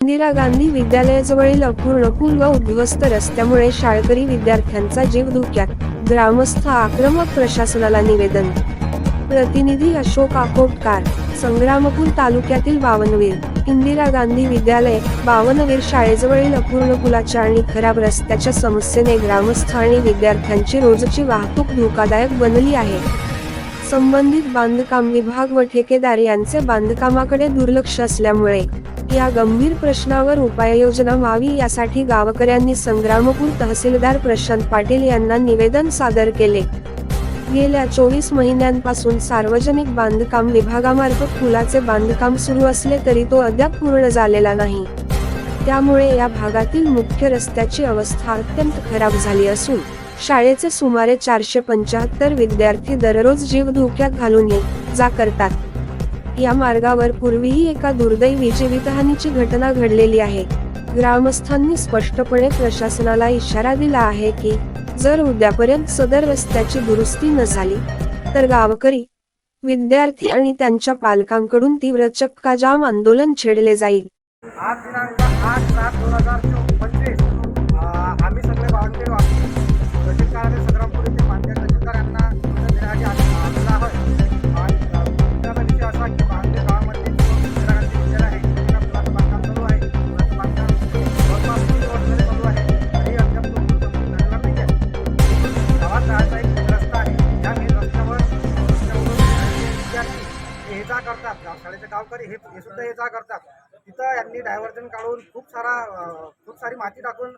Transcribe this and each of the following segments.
इंदिरा गांधी विद्यालयाजवळील अपूर्ण पूर्व उद्ध्वस्त रस्त्यामुळे शाळकरी विद्यार्थ्यांचा जीव धोक्यात. ग्रामस्थ आक्रमक प्रशासनाला निवेदन. प्रतिनिधी अशोक आकोटकार संग्रामपूर तालुक्यातील बावनवीर. इंदिरा गांधी विद्यालय बावनवीर शाळेजवळील अपूर्ण पुलाच्या आणि खराब रस्त्याच्या समस्येने ग्रामस्थ आणि विद्यार्थ्यांची रोजची वाहतूक धोकादायक बनली आहे. संबंधित बांधकाम विभाग व ठेकेदार यांचे बांधकामाकडे दुर्लक्ष असल्यामुळे या गंभीर प्रश्नावर उपाययोजना व्हावी यासाठी गावकऱ्यांनी संग्रामपूर तहसीलदार प्रशांत पाटील यांना निवेदन सादर केले. गेल्या चोवीस महिन्यांपासून सार्वजनिक बांधकाम विभागामार्फत पुलाचे बांधकाम सुरू असले तरी तो अद्याप पूर्ण झालेला नाही. त्यामुळे या भागातील मुख्य रस्त्याची अवस्था अत्यंत खराब झाली असून शाळेचे सुमारे चारशे पंचाहत्तर विद्यार्थी दररोज जीव धोक्यात घालून ये जा करतात. या मार्गावर पूर्वीही एका दुर्दैवी जीवितहानीची घटना घडलेली आहे. ग्रामस्थांनी स्पष्टपणे प्रशासनाला इशारा दिला आहे की जर उद्यापर्यंत सदर रस्त्याची दुरुस्ती न झाली तर गावकरी विद्यार्थी आणि त्यांच्या पालकांकडून तीव्र चक्काजाम आंदोलन छेडले जाईल. आज दिनांक आठ सात दोन हजार हे जा करतात गाव शाळेचे गावकरी हे हे सुद्धा ये जा करतात. तिथं यांनी डायव्हर्जन काढून खूप सारा खूप सारी माती टाकून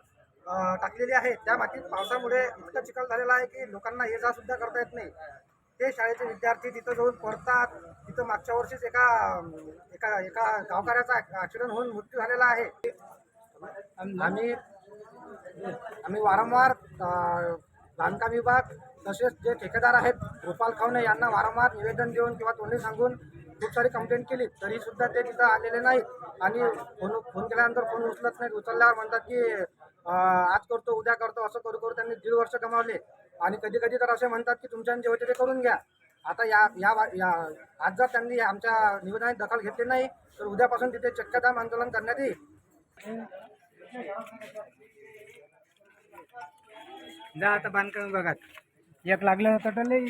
टाकलेली आहे. त्या मातीत पावसामुळे इतका चिखल झालेला आहे की लोकांना ये जा सुद्धा करता येत नाही. ते शाळेचे विद्यार्थी तिथं जाऊन पडतात. तिथं मागच्या वर्षीच एका एका एका गावकऱ्याचा ॲक्सिडेंट होऊन मृत्यू झालेला आहे. आम्ही आम्ही वारंवार बांधकाम विभाग तसेच जे ठेकेदार आहेत गोपाल खावणे यांना वारंवार निवेदन देऊन किंवा तोंडी सांगून खूप सारी कंप्लेंट केली. तरी सुद्धा ते तिथं आलेले नाहीत. आणि फोन फोन केल्यानंतर फोन उचलत नाहीत. उचलल्यावर म्हणतात की आज करतो उद्या करतो असं करू करू त्यांनी दीड वर्ष कमावले आणि कधी कधी तर असे म्हणतात की तुमच्याने जे होते ते करून घ्या. आता या या वा- या आज जर त्यांनी आमच्या निवेदनात दखल घेतली नाही तर उद्यापासून तिथे चक्काजाम आंदोलन करण्यात येईल. जा आता बांधकाम विभागात. एक लागलं तर टोटल